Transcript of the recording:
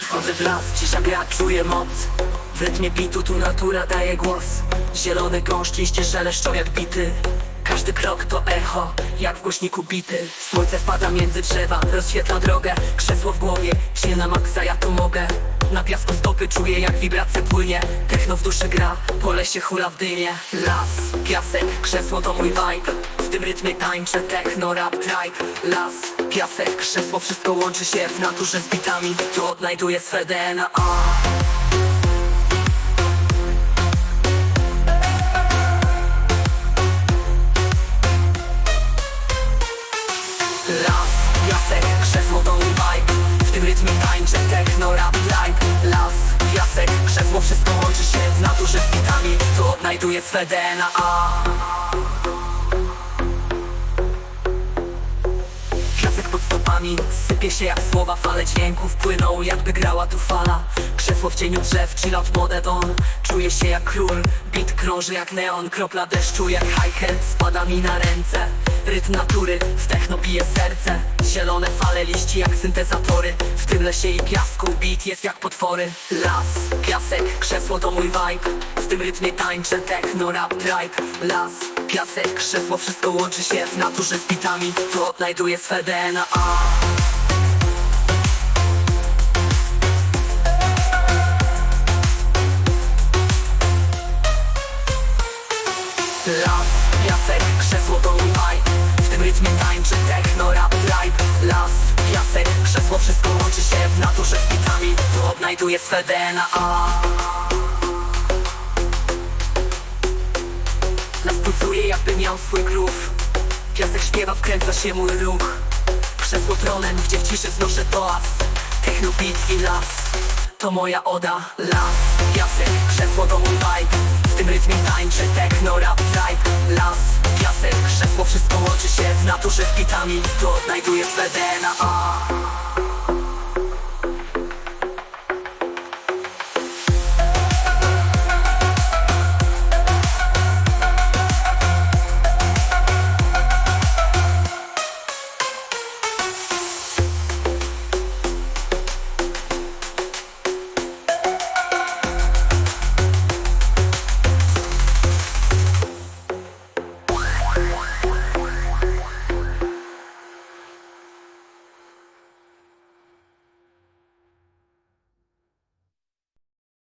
Wchodzę w las, cisza gra, czuję moc. W rytmie bitu tu natura daje głos. Zielone gąszcz, liście szeleszczą jak bity Każdy krok to echo, jak w głośniku bity. Słońce wpada między drzewa, rozświetla drogę. Krzesło w głowie, śnie na maksa, ja to mogę. Na piasku stopy czuję jak wibracja płynie. Techno w duszy gra, pole się hula w dymie. Las, piasek, krzesło to mój vibe. W tym rytmie tańczę techno, rap, tribe. Las, piasek, krzesło, wszystko łączy się w naturze z bitami. Tu odnajduję swe DNA Las, piasek, krzesło to mój vibe. W tym rytmie tańczę techno, rap, tribe Las, piasek, krzesło, wszystko łączy się w naturze z bitami Tu odnajduję swe DNA pod stopami sypie się jak słowa Fale dźwięków płyną jakby grała tu fala. Krzesło w cieniu drzew, chill out modedon Czuję się jak król, beat krąży jak neon. Kropla deszczu jak hiker spada mi na ręce. Rytm natury, w techno bije serce. Zielone fale liści jak syntezatory. W tym lesie i piasku beat jest jak potwory. Las, piasek, krzesło to mój vibe. W tym rytmie tańczę techno, rap, tribe Las, piasek, krzesło, wszystko łączy się w naturze z bitami. Tu odnajduję swe DNA Las, piasek, krzesło to vibe. W tym rytmie tańczy techno, rap, tribe. Las, piasek, krzesło, wszystko łączy się w naturze z bitami. Tu odnajduję swe DNA Pulsuje jakby miał swój groove. Piasek śpiewa, wkręca się mój ruch. Krzesło tronem, gdzie w ciszy wznoszę toast Techno beat i las. To moja oda Las, piasek, krzesło to mój vibe. W tym rytmie tańczę techno, rap, tribe Las, piasek, krzesło Wszystko łączy się w naturze z bitami. Tu odnajduję swe DNA